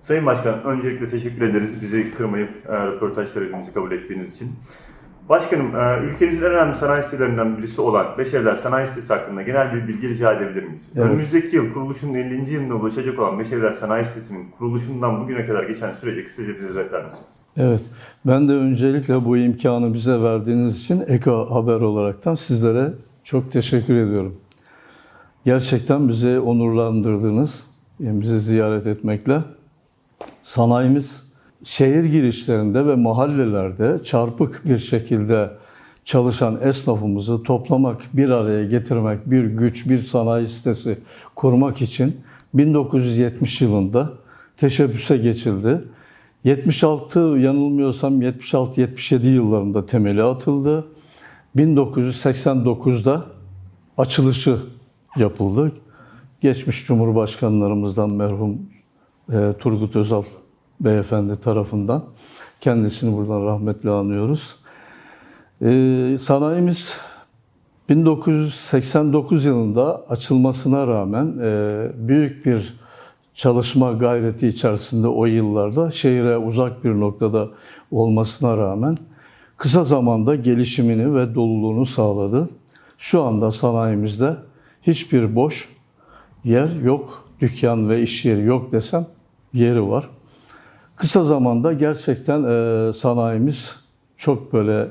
Sayın Başkan, öncelikle teşekkür ederiz bizi kırmayıp e, röportaj talebimizi kabul ettiğiniz için. Başkanım, e, ülkemizin en önemli sanayi sitelerinden birisi olan Beşevler Sanayi Sitesi hakkında genel bir bilgi rica edebilir miyiz? Evet. Önümüzdeki yıl kuruluşunun 50. yılına ulaşacak olan Beşevler Sanayi Sitesi'nin kuruluşundan bugüne kadar geçen süreci kısaca bize özetler misiniz? Evet, ben de öncelikle bu imkanı bize verdiğiniz için Eko Haber olaraktan sizlere çok teşekkür ediyorum. Gerçekten bizi onurlandırdınız, yani bizi ziyaret etmekle. Sanayimiz şehir girişlerinde ve mahallelerde çarpık bir şekilde çalışan esnafımızı toplamak, bir araya getirmek, bir güç, bir sanayi sitesi kurmak için 1970 yılında teşebbüse geçildi. 76 yanılmıyorsam 76-77 yıllarında temeli atıldı. 1989'da açılışı yapıldı. Geçmiş Cumhurbaşkanlarımızdan merhum e, Turgut Özal beyefendi tarafından. Kendisini buradan rahmetle anıyoruz. E, sanayimiz 1989 yılında açılmasına rağmen e, büyük bir çalışma gayreti içerisinde o yıllarda şehre uzak bir noktada olmasına rağmen kısa zamanda gelişimini ve doluluğunu sağladı. Şu anda sanayimizde hiçbir boş yer yok, dükkan ve iş yeri yok desem yeri var. Kısa zamanda gerçekten e, sanayimiz çok böyle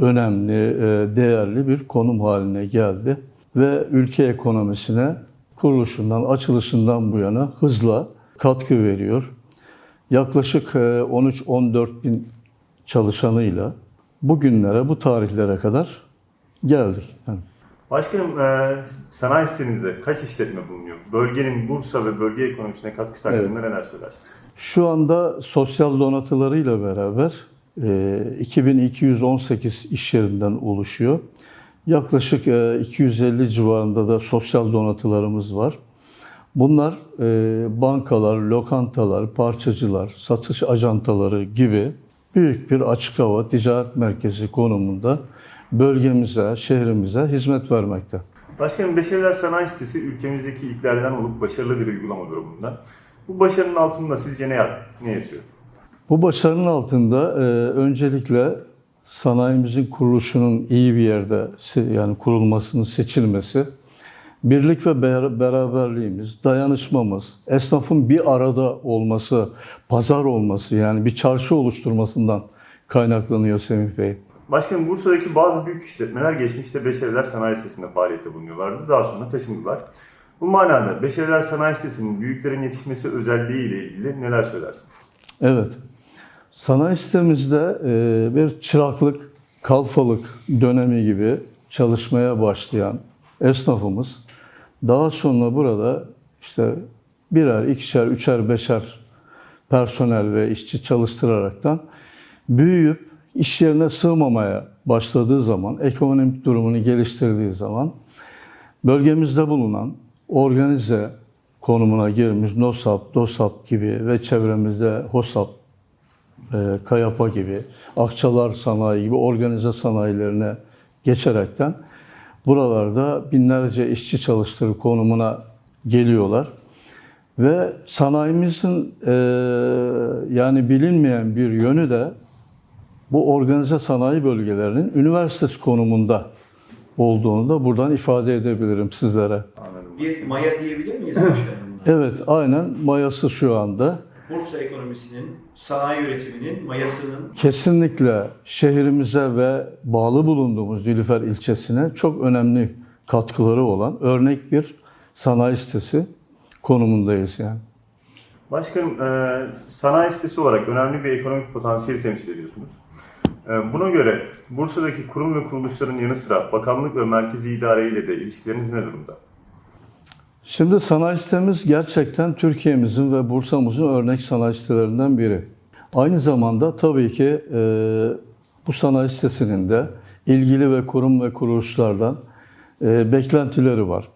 önemli, e, değerli bir konum haline geldi ve ülke ekonomisine kuruluşundan, açılışından bu yana hızla katkı veriyor. Yaklaşık e, 13-14 bin çalışanıyla bugünlere, bu tarihlere kadar geldik. Yani Başkanım, e, sanayi sitenizde kaç işletme bulunuyor? Bölgenin Bursa ve bölge ekonomisine katkısı hakkında neler söylersiniz? Şu anda sosyal donatılarıyla beraber e, 2218 iş yerinden oluşuyor. Yaklaşık e, 250 civarında da sosyal donatılarımız var. Bunlar e, bankalar, lokantalar, parçacılar, satış ajantaları gibi büyük bir açık hava ticaret merkezi konumunda bölgemize, şehrimize hizmet vermekte. Başkanım, Beşevler Sanayi Sitesi ülkemizdeki ilklerden olup başarılı bir uygulama durumunda. Bu başarının altında sizce ne, yat- ne yatıyor? Bu başarının altında e, öncelikle sanayimizin kuruluşunun iyi bir yerde yani kurulmasının seçilmesi, birlik ve ber- beraberliğimiz, dayanışmamız, esnafın bir arada olması, pazar olması yani bir çarşı oluşturmasından kaynaklanıyor Semih Bey. Başkanım, Bursa'daki bazı büyük işletmeler geçmişte Beşevler Sanayi Sitesi'nde faaliyette bulunuyorlardı. Daha sonra taşındılar. Bu manada Beşevler Sanayi Sitesi'nin büyüklerin yetişmesi özelliği ile ilgili neler söylersiniz? Evet. Sanayi sitemizde e, bir çıraklık, kalfalık dönemi gibi çalışmaya başlayan esnafımız daha sonra burada işte birer, ikişer, üçer, beşer personel ve işçi çalıştıraraktan büyüyüp iş yerine sığmamaya başladığı zaman, ekonomik durumunu geliştirdiği zaman bölgemizde bulunan organize konumuna girmiş NOSAP, DOSAP gibi ve çevremizde HOSAP, e, Kayapa gibi, Akçalar Sanayi gibi organize sanayilerine geçerekten buralarda binlerce işçi çalıştırı konumuna geliyorlar. Ve sanayimizin e, yani bilinmeyen bir yönü de bu organize sanayi bölgelerinin üniversitesi konumunda olduğunu da buradan ifade edebilirim sizlere. Bir maya diyebilir miyiz? Evet, aynen mayası şu anda. Bursa ekonomisinin, sanayi üretiminin mayasının Kesinlikle şehrimize ve bağlı bulunduğumuz Nilüfer ilçesine çok önemli katkıları olan örnek bir sanayi sitesi konumundayız yani. Başkanım, e, sanayi sitesi olarak önemli bir ekonomik potansiyeli temsil ediyorsunuz. E, buna göre Bursa'daki kurum ve kuruluşların yanı sıra bakanlık ve merkezi idare ile de ilişkileriniz ne durumda? Şimdi sanayi sitemiz gerçekten Türkiye'mizin ve Bursa'mızın örnek sanayi sitelerinden biri. Aynı zamanda tabii ki e, bu sanayi sitesinin de ilgili ve kurum ve kuruluşlardan e, beklentileri var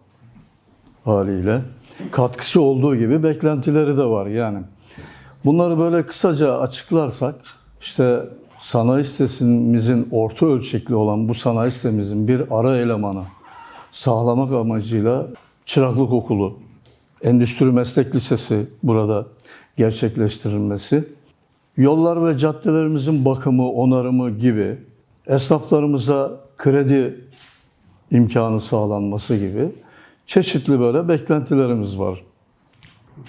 haliyle. Katkısı olduğu gibi beklentileri de var yani. Bunları böyle kısaca açıklarsak işte sanayi sitesimizin orta ölçekli olan bu sanayi sitemizin bir ara elemanı sağlamak amacıyla çıraklık okulu, endüstri meslek lisesi burada gerçekleştirilmesi, yollar ve caddelerimizin bakımı, onarımı gibi, esnaflarımıza kredi imkanı sağlanması gibi çeşitli böyle beklentilerimiz var.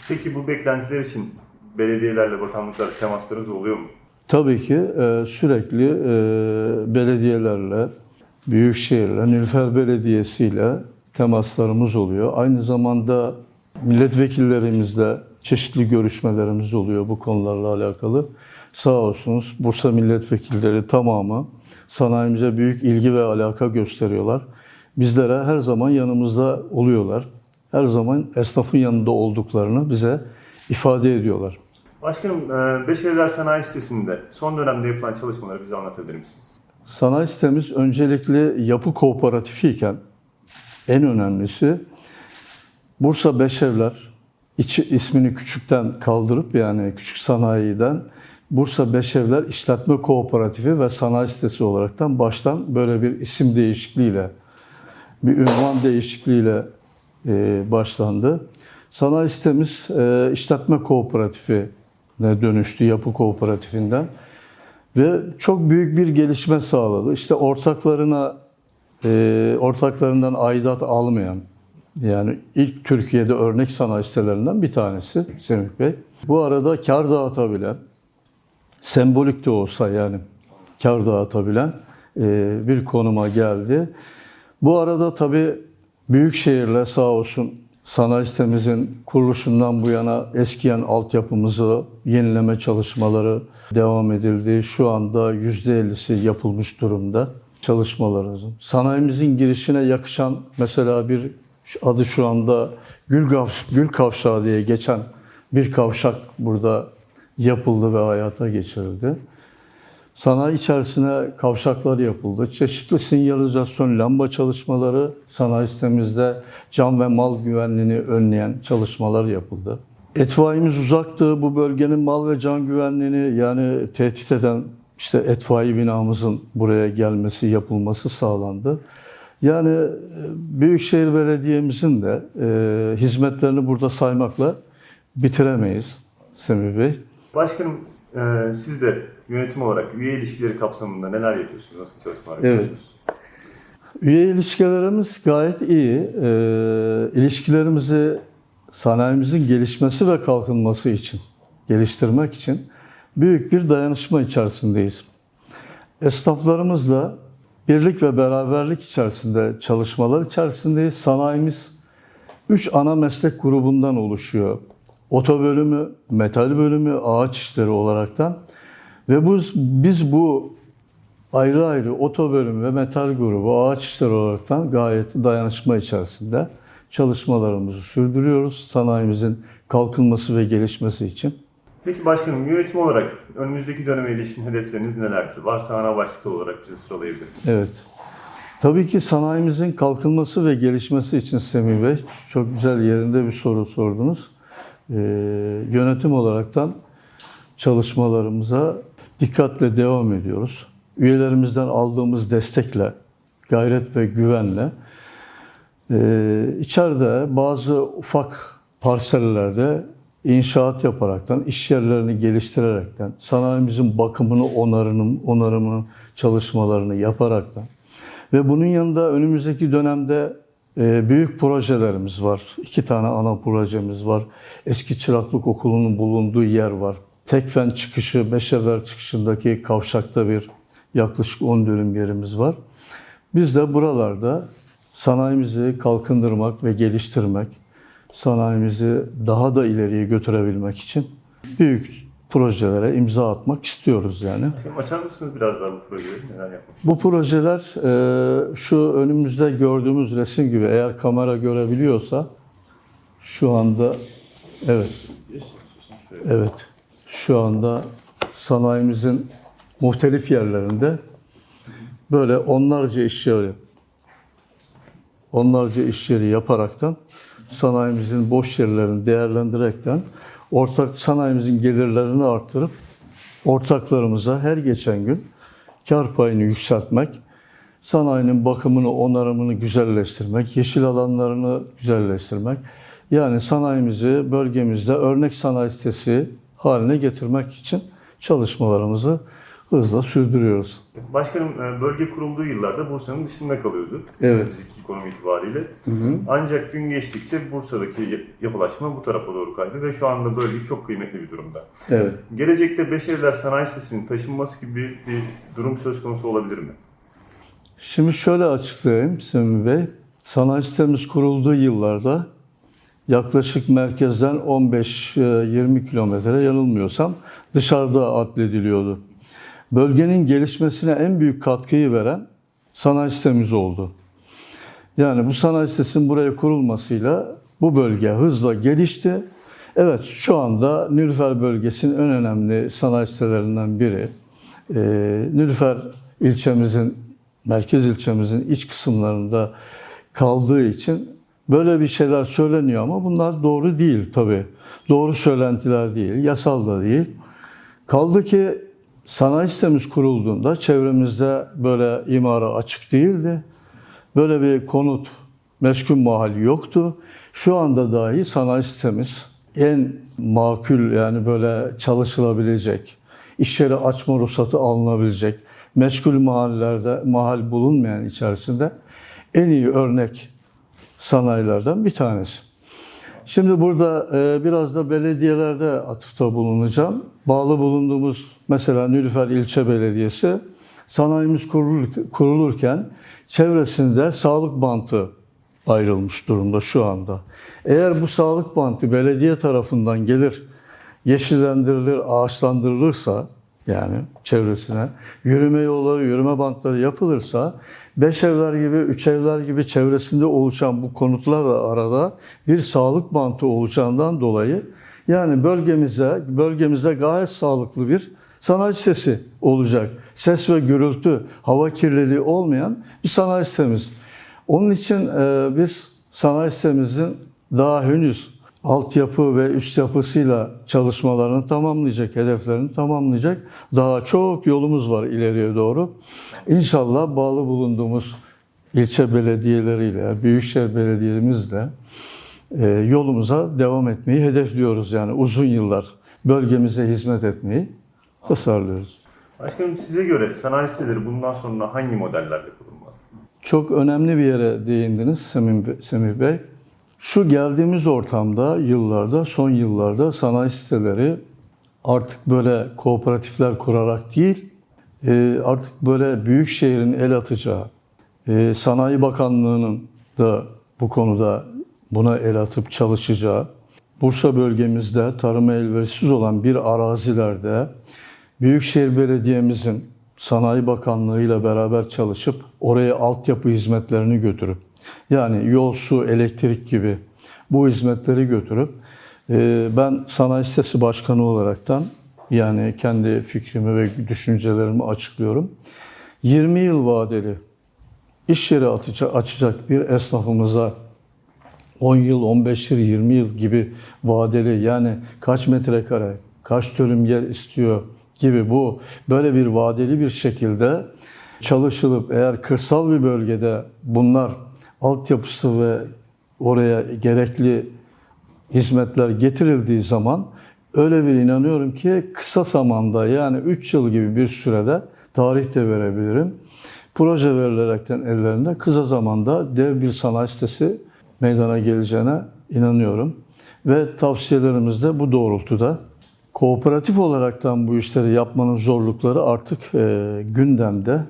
Peki bu beklentiler için belediyelerle, bakanlıklarla temaslarınız oluyor mu? Tabii ki e, sürekli e, belediyelerle, büyükşehirle, Nilüfer Belediyesi ile temaslarımız oluyor. Aynı zamanda milletvekillerimizle çeşitli görüşmelerimiz oluyor bu konularla alakalı. Sağ olsunuz Bursa milletvekilleri tamamı sanayimize büyük ilgi ve alaka gösteriyorlar. Bizlere her zaman yanımızda oluyorlar. Her zaman esnafın yanında olduklarını bize ifade ediyorlar. Başkanım, e, Beşevler Sanayi Sitesi'nde son dönemde yapılan çalışmaları bize anlatabilir misiniz? Sanayi sitemiz öncelikle yapı kooperatifi iken en önemlisi Bursa Beşevler içi, ismini küçükten kaldırıp yani küçük sanayiden Bursa Beşevler İşletme Kooperatifi ve Sanayi Sitesi olaraktan baştan böyle bir isim değişikliğiyle bir ünvan değişikliğiyle e, başlandı. Sanayi sitemiz e, işletme kooperatifine dönüştü yapı kooperatifinden. Ve çok büyük bir gelişme sağladı. İşte ortaklarına, e, ortaklarından aidat almayan, yani ilk Türkiye'de örnek sanayi sitelerinden bir tanesi Semih Bey. Bu arada kar dağıtabilen, sembolik de olsa yani kar dağıtabilen e, bir konuma geldi. Bu arada tabii büyük şehirler sağ olsun sanayi sitemizin kuruluşundan bu yana eskiyen altyapımızı yenileme çalışmaları devam edildi. Şu anda %50'si yapılmış durumda çalışmalarımızın. Sanayimizin girişine yakışan mesela bir adı şu anda Gül, Kavş- Gül Kavşağı diye geçen bir kavşak burada yapıldı ve hayata geçirildi. Sanayi içerisine kavşaklar yapıldı. Çeşitli sinyalizasyon lamba çalışmaları sanayi sitemizde can ve mal güvenliğini önleyen çalışmalar yapıldı. Etfaiyemiz uzaktı. Bu bölgenin mal ve can güvenliğini yani tehdit eden işte etfaiye binamızın buraya gelmesi, yapılması sağlandı. Yani e, Büyükşehir Belediye'mizin de e, hizmetlerini burada saymakla bitiremeyiz Semih Bey. Başkanım, e, siz de yönetim olarak üye ilişkileri kapsamında neler yapıyorsunuz? Nasıl çalışmalar Evet. yapıyorsunuz? Üye ilişkilerimiz gayet iyi. Ee, ilişkilerimizi sanayimizin gelişmesi ve kalkınması için, geliştirmek için büyük bir dayanışma içerisindeyiz. Esnaflarımızla birlik ve beraberlik içerisinde, çalışmalar içerisindeyiz. Sanayimiz üç ana meslek grubundan oluşuyor. Oto bölümü, metal bölümü, ağaç işleri olaraktan. Ve biz, biz bu ayrı ayrı oto bölümü ve metal grubu ağaç işleri olaraktan gayet dayanışma içerisinde çalışmalarımızı sürdürüyoruz. Sanayimizin kalkınması ve gelişmesi için. Peki başkanım, yönetim olarak önümüzdeki döneme ilişkin hedefleriniz nelerdir? Varsa ana başlıklı olarak bize sıralayabilir? Evet. Tabii ki sanayimizin kalkınması ve gelişmesi için Semih Bey çok güzel yerinde bir soru sordunuz. Ee, yönetim olaraktan çalışmalarımıza dikkatle devam ediyoruz. Üyelerimizden aldığımız destekle, gayret ve güvenle ee, içeride bazı ufak parsellerde inşaat yaparaktan, iş yerlerini geliştirerekten, sanayimizin bakımını, onarımını çalışmalarını yaparaktan ve bunun yanında önümüzdeki dönemde e, büyük projelerimiz var. İki tane ana projemiz var. Eski Çıraklık Okulu'nun bulunduğu yer var. Tekfen çıkışı, Beşever çıkışındaki kavşakta bir yaklaşık 10 dönüm yerimiz var. Biz de buralarda sanayimizi kalkındırmak ve geliştirmek, sanayimizi daha da ileriye götürebilmek için büyük projelere imza atmak istiyoruz yani. Açar mısınız biraz daha bu projeleri? Neler yapmak? Bu projeler e, şu önümüzde gördüğümüz resim gibi eğer kamera görebiliyorsa şu anda evet evet şu anda sanayimizin muhtelif yerlerinde böyle onlarca iş yeri onlarca iş yeri yaparaktan sanayimizin boş yerlerini değerlendirerekten ortak sanayimizin gelirlerini arttırıp ortaklarımıza her geçen gün kar payını yükseltmek, sanayinin bakımını, onarımını güzelleştirmek, yeşil alanlarını güzelleştirmek, Yani sanayimizi bölgemizde örnek sanayi sitesi haline getirmek için çalışmalarımızı hızla sürdürüyoruz. Başkanım e, bölge kurulduğu yıllarda Bursa'nın dışında kalıyordu. Evet. Fiziki konum itibariyle. Ancak gün geçtikçe Bursa'daki ya- yapılaşma bu tarafa doğru kaydı ve şu anda bölge çok kıymetli bir durumda. Evet. Gelecekte Beşevler Sanayi Sitesi'nin taşınması gibi bir durum söz konusu olabilir mi? Şimdi şöyle açıklayayım Semih Bey. Sanayi sitemiz kurulduğu yıllarda yaklaşık merkezden 15-20 kilometre yanılmıyorsam dışarıda adlediliyordu. Bölgenin gelişmesine en büyük katkıyı veren sanayi sitemiz oldu. Yani bu sanayi sitesinin buraya kurulmasıyla bu bölge hızla gelişti. Evet şu anda Nilüfer bölgesinin en önemli sanayi sitelerinden biri. Ee, Nilüfer ilçemizin, merkez ilçemizin iç kısımlarında kaldığı için böyle bir şeyler söyleniyor ama bunlar doğru değil tabii. Doğru söylentiler değil, yasal da değil. Kaldı ki sanayi sitemiz kurulduğunda çevremizde böyle imara açık değildi. Böyle bir konut, meskun mahalli yoktu. Şu anda dahi sanayi sitemiz en makul yani böyle çalışılabilecek, iş yeri açma ruhsatı alınabilecek, meşgul mahallelerde mahal bulunmayan içerisinde en iyi örnek sanayilerden bir tanesi. Şimdi burada e, biraz da belediyelerde atıfta bulunacağım. Bağlı bulunduğumuz mesela Nilüfer İlçe Belediyesi sanayimiz kurulur- kurulurken çevresinde sağlık bantı ayrılmış durumda şu anda. Eğer bu sağlık bantı belediye tarafından gelir, yeşillendirilir, ağaçlandırılırsa yani çevresine yürüme yolları, yürüme bantları yapılırsa beş evler gibi, üç evler gibi çevresinde oluşan bu konutlarla arada bir sağlık bantı olacağından dolayı yani bölgemizde bölgemizde gayet sağlıklı bir sanayi sitesi olacak. Ses ve gürültü, hava kirliliği olmayan bir sanayi sitemiz. Onun için e, biz sanayi sitemizin daha henüz altyapı ve üst yapısıyla çalışmalarını tamamlayacak, hedeflerini tamamlayacak. Daha çok yolumuz var ileriye doğru. İnşallah bağlı bulunduğumuz ilçe belediyeleriyle, büyükşehir belediyemizle e, yolumuza devam etmeyi hedefliyoruz. Yani uzun yıllar bölgemize hizmet etmeyi tasarlıyoruz. Başkanım size göre sanayi siteleri bundan sonra hangi modellerle kurulmalı? Çok önemli bir yere değindiniz Semih Bey- Semih Bey. Şu geldiğimiz ortamda, yıllarda, son yıllarda sanayi siteleri artık böyle kooperatifler kurarak değil, e, artık böyle büyük şehrin el atacağı, e, Sanayi Bakanlığı'nın da bu konuda buna el atıp çalışacağı, Bursa bölgemizde tarıma elverişsiz olan bir arazilerde Büyükşehir Belediye'mizin Sanayi Bakanlığı ile beraber çalışıp oraya altyapı hizmetlerini götürüp yani yol, su, elektrik gibi bu hizmetleri götürüp e, ben sanayi sitesi başkanı olaraktan yani kendi fikrimi ve düşüncelerimi açıklıyorum. 20 yıl vadeli iş yeri açacak bir esnafımıza 10 yıl, 15 yıl, 20 yıl gibi vadeli yani kaç metrekare, kaç dönüm yer istiyor gibi bu böyle bir vadeli bir şekilde çalışılıp eğer kırsal bir bölgede bunlar altyapısı ve oraya gerekli hizmetler getirildiği zaman öyle bir inanıyorum ki kısa zamanda yani 3 yıl gibi bir sürede tarih de verebilirim. Proje verilerekten ellerinde kısa zamanda dev bir sanayi sitesi meydana geleceğine inanıyorum. Ve tavsiyelerimiz de bu doğrultuda. Kooperatif olaraktan bu işleri yapmanın zorlukları artık e, gündemde.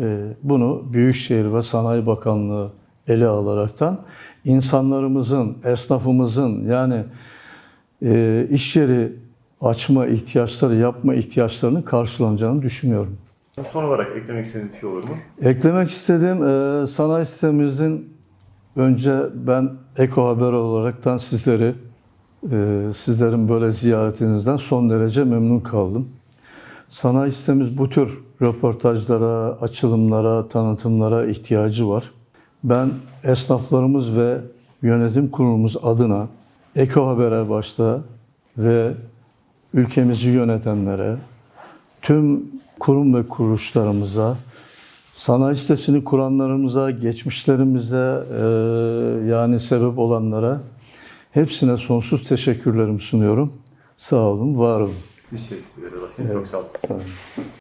E, bunu Büyükşehir ve Sanayi Bakanlığı ele alaraktan insanlarımızın, esnafımızın yani e, iş yeri açma ihtiyaçları, yapma ihtiyaçlarının karşılanacağını düşünüyorum. Son olarak eklemek istediğiniz bir şey olur mu? Eklemek istediğim e, sanayi sitemizin önce ben Eko Haber olaraktan sizleri e, sizlerin böyle ziyaretinizden son derece memnun kaldım. Sanayi sitemiz bu tür röportajlara, açılımlara, tanıtımlara ihtiyacı var. Ben esnaflarımız ve yönetim kurulumuz adına Eko Haber'e başta ve ülkemizi yönetenlere, tüm kurum ve kuruluşlarımıza, sanayi sitesini kuranlarımıza, geçmişlerimize e, yani sebep olanlara Hepsine sonsuz teşekkürlerimi sunuyorum. Sağ olun, var olun. Teşekkür başkanım. Çok sağ olun. Sağ olun.